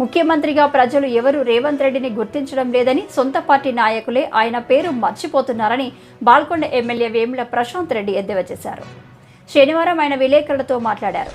ముఖ్యమంత్రిగా ప్రజలు ఎవరు రేవంత్ రెడ్డిని గుర్తించడం లేదని సొంత పార్టీ నాయకులే ఆయన పేరు మర్చిపోతున్నారని బాల్కొండ ఎమ్మెల్యే వేముల ప్రశాంత్ రెడ్డి ఎద్దేవా చేశారు. శనివారం ఆయన విలేకరులతో మాట్లాడారు.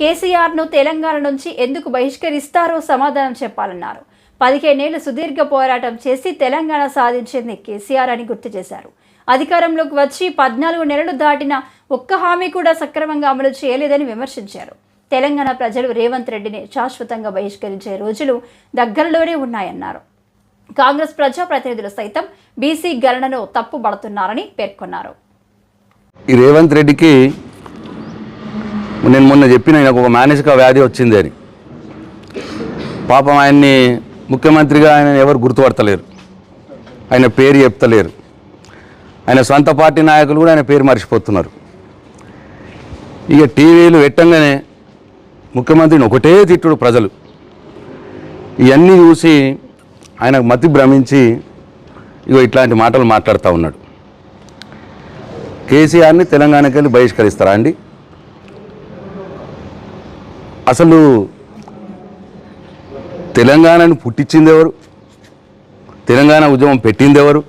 కేసీఆర్ను తెలంగాణ నుంచి ఎందుకు బహిష్కరిస్తారో సమాధానం చెప్పాలన్నారు. పదిహేనేళ్ళు సుదీర్ఘ పోరాటం చేసి తెలంగాణ సాధించింది కేసీఆర్ అని గుర్తు చేశారు. అధికారంలోకి వచ్చి పద్నాలుగు నెలలు దాటిన ఒక్క హామీ కూడా సక్రమంగా అమలు చేయలేదని విమర్శించారు. తెలంగాణ ప్రజలు రేవంత్ రెడ్డిని శాశ్వతంగా బహిష్కరించే రోజులు దగ్గరలోనే ఉన్నాయన్నారు. కాంగ్రెస్ ప్రజాప్రతినిధులు సైతం బీసీ గణనను తప్పుబడుతున్నారని పేర్కొన్నారు. ఈ రేవంత్ రెడ్డికి నేను మొన్న చెప్పిన ఆయనకు ఒక మానసిక వ్యాధి వచ్చింది అని. పాపం ఆయన్ని ముఖ్యమంత్రిగా ఆయన ఎవరు గుర్తుపడతలేరు. ఆయన పేరు చెప్తలేరు. ఆయన సొంత పార్టీ నాయకులు కూడా ఆయన పేరు మర్చిపోతున్నారు. ఇక టీవీలు పెట్టంగానే ముఖ్యమంత్రిని ఒకటే తిట్టుడు ప్రజలు. ఇవన్నీ చూసి ఆయనకు మతి భ్రమించి ఇగో ఇట్లాంటి మాటలు మాట్లాడుతూ ఉన్నాడు. కేసీఆర్ని తెలంగాణకి వెళ్ళి బహిష్కరిస్తారా అండి? అసలు తెలంగాణను పుట్టించింది ఎవరు తెలంగాణ ఉద్యమం పెట్టింది ఎవరు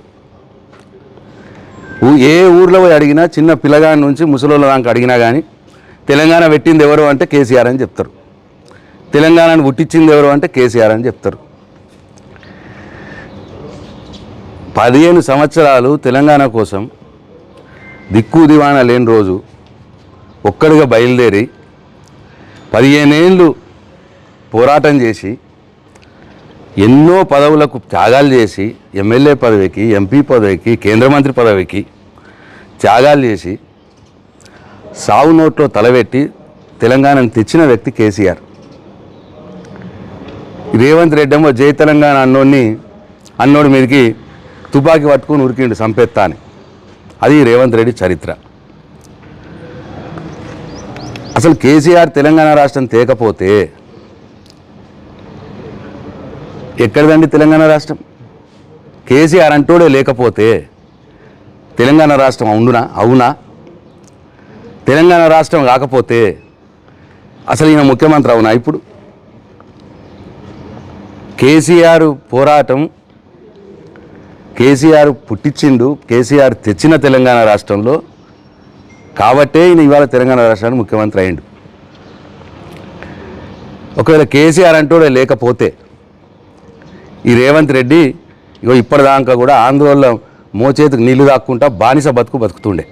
ఏ ఊర్లో పోయి అడిగినా చిన్న పిల్లగాడి నుంచి ముసలోళ్ళ దాకా అడిగినా కానీ తెలంగాణ పెట్టింది ఎవరు అంటే కేసీఆర్ అని చెప్తారు. తెలంగాణను పుట్టించింది ఎవరు అంటే కేసీఆర్ అని చెప్తారు. పదిహేను సంవత్సరాలు తెలంగాణ కోసం దిక్కు దివాణా లేని రోజు ఒక్కడిగా బయలుదేరి పదిహేనేళ్ళు పోరాటం చేసి ఎన్నో పదవులకు త్యాగాలు చేసి ఎమ్మెల్యే పదవికి ఎంపీ పదవికి కేంద్ర మంత్రి పదవికి త్యాగాలు చేసి సావు నోట్లో తలబెట్టి తెలంగాణను తెచ్చిన వ్యక్తి కేసీఆర్. రేవంత్ రెడ్డి ఏమో జై తెలంగాణ అన్నోడిని అన్నోడి మీదకి తుపాకీ పట్టుకొని ఉరికిండు సంపెత్తా అని. అది రేవంత్ రెడ్డి చరిత్ర. అసలు కేసీఆర్ తెలంగాణ రాష్ట్రం తేకపోతే ఎక్కడిదండి తెలంగాణ రాష్ట్రం? కేసీఆర్ అంటోడే లేకపోతే తెలంగాణ రాష్ట్రం అవునా? అవునా? తెలంగాణ రాష్ట్రం కాకపోతే అసలు ఈయన ముఖ్యమంత్రి అవునా ఇప్పుడు? కేసీఆర్ పోరాటం కేసీఆర్ పుట్టించిండు కేసీఆర్ తెచ్చిన తెలంగాణ రాష్ట్రంలో కాబట్టే ఈయన ఇవాళ తెలంగాణ రాష్ట్రానికి ముఖ్యమంత్రి అయ్యిండు. ఒకవేళ కేసీఆర్ అంటూడే లేకపోతే ఈ రేవంత్ రెడ్డి ఇగో ఇప్పటిదాకా కూడా ఆందోళన మోచేతికి నీళ్ళు దాక్కుంటా బానిస బతుకు బతుకుతుండే.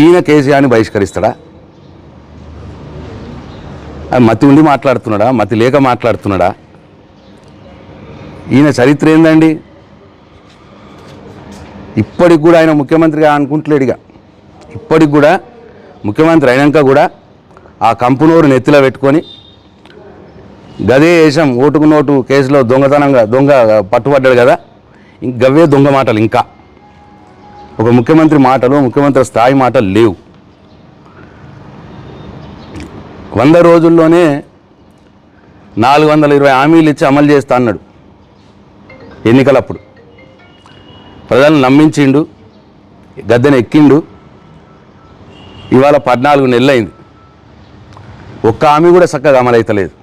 ఈయన కేసీఆర్ని బహిష్కరిస్తాడా? మతి ఉండి మాట్లాడుతున్నాడా? మతి లేక మాట్లాడుతున్నాడా? ఈయన చరిత్ర ఏందండి? ఇప్పటికి కూడా ఆయన ముఖ్యమంత్రిగా అనుకుంటలేడుగా ఇప్పటికి కూడా ముఖ్యమంత్రి అయినాక కూడా ఆ కంపునోరు నెత్తిలో పెట్టుకొని గదే వేషం ఓటుకు నోటు కేసులో దొంగతనంగా దొంగ పట్టుబడ్డాడు కదా? ఇంక గవే దొంగ మాటలు ఇంకా. ఒక ముఖ్యమంత్రి మాటలు ముఖ్యమంత్రి స్థాయి మాటలు లేవు. వంద రోజుల్లోనే నాలుగు వందల ఇరవై హామీలు ఇచ్చి అమలు చేస్తా అన్నాడు ఎన్నికలప్పుడు. ప్రజలను నమ్మించిండు గద్దెన ఎక్కిండు. ఇవాళ పద్నాలుగు నెలలైంది. ఒక్క హామీ కూడా చక్కగా అమలైతలేదు.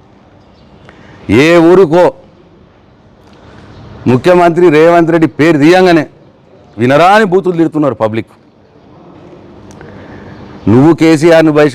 ఏ ఊరుకో ముఖ్యమంత్రి రేవంత్ రెడ్డి పేరు తీయంగానే వినరాని బూతులు తిడుతున్నారు పబ్లిక్. నువ్వు కేసీఆర్ని బహిష్క